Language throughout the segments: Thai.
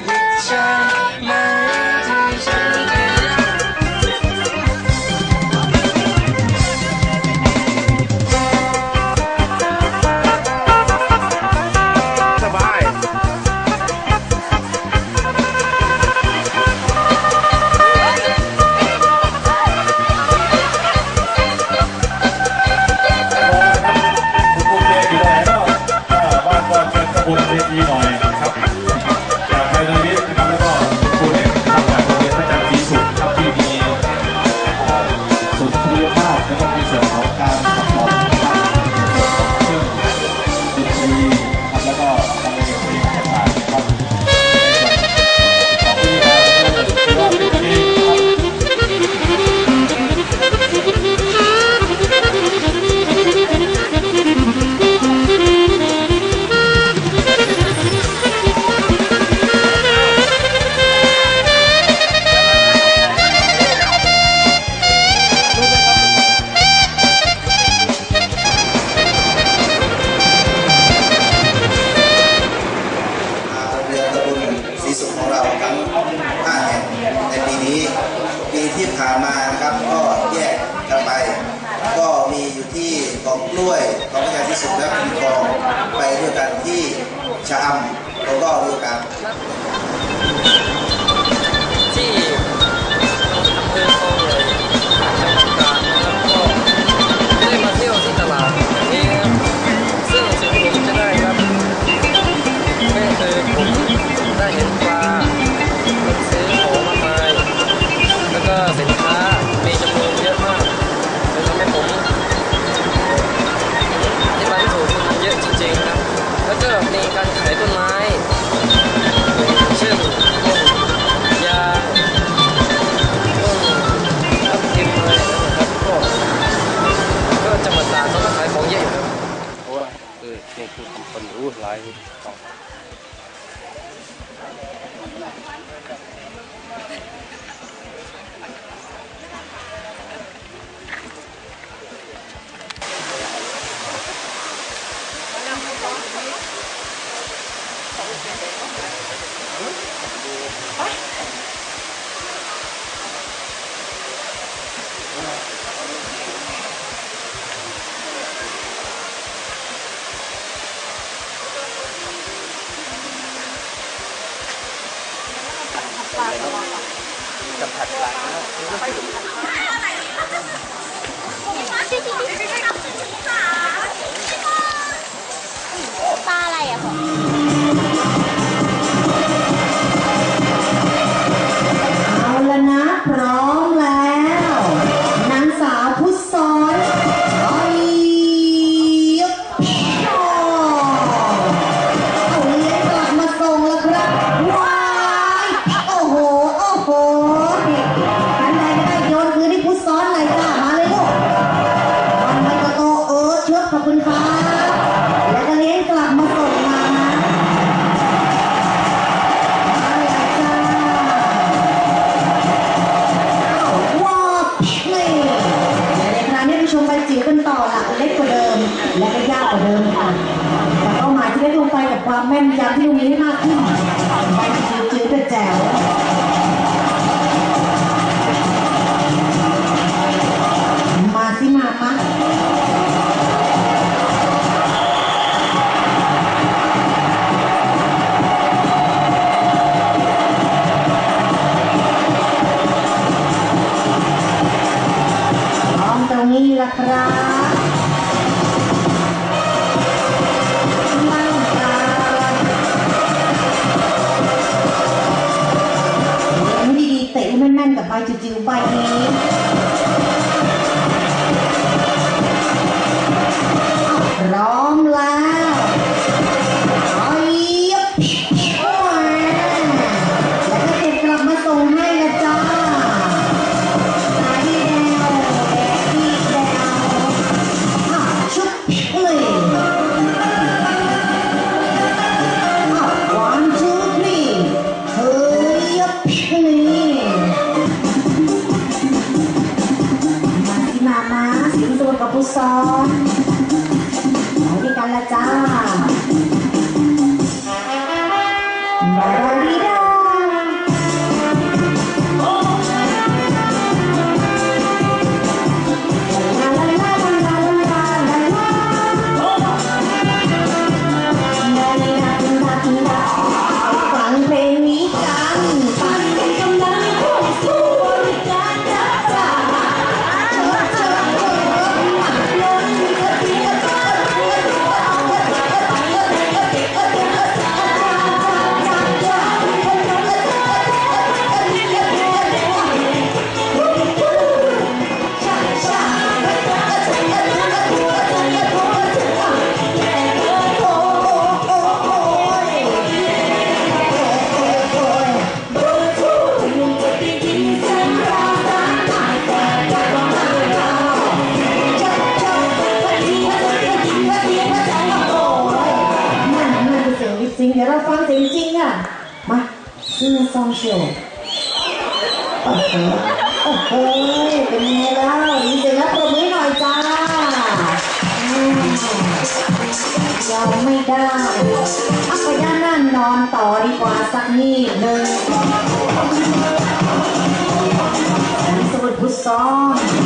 big picture. ผ่านมานะครับ ก็แยกกันไป ก็มีอยู่ที่กองกล้วยกองพระยาพิสุทและคุณกองไปด้วยกันที่ชะอำแล้วก็ด้วยกัน สัมผัสหลังนะ ความแม่นยำที่ตรงนี้มากขึ้นจืดแจ๋วมาที่มามาตรงนี้ละครับ อยนี้ ร้องลา กับผู้ซอมไปด้วกันละจ้า ราฟังเสียงจริงอะ มาซื้อซองเชียวโอ้โหโอ้โหเป็นไงแล้วดีเจแล้วปรบมือหน่อยจ้าเราไม่ได้อัพยานั่นนอนต่อดีกว่าสักนิดหนึ่งสมุดพุทซ้อม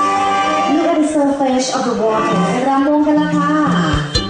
splash of the water. รำวงกันละค่ะ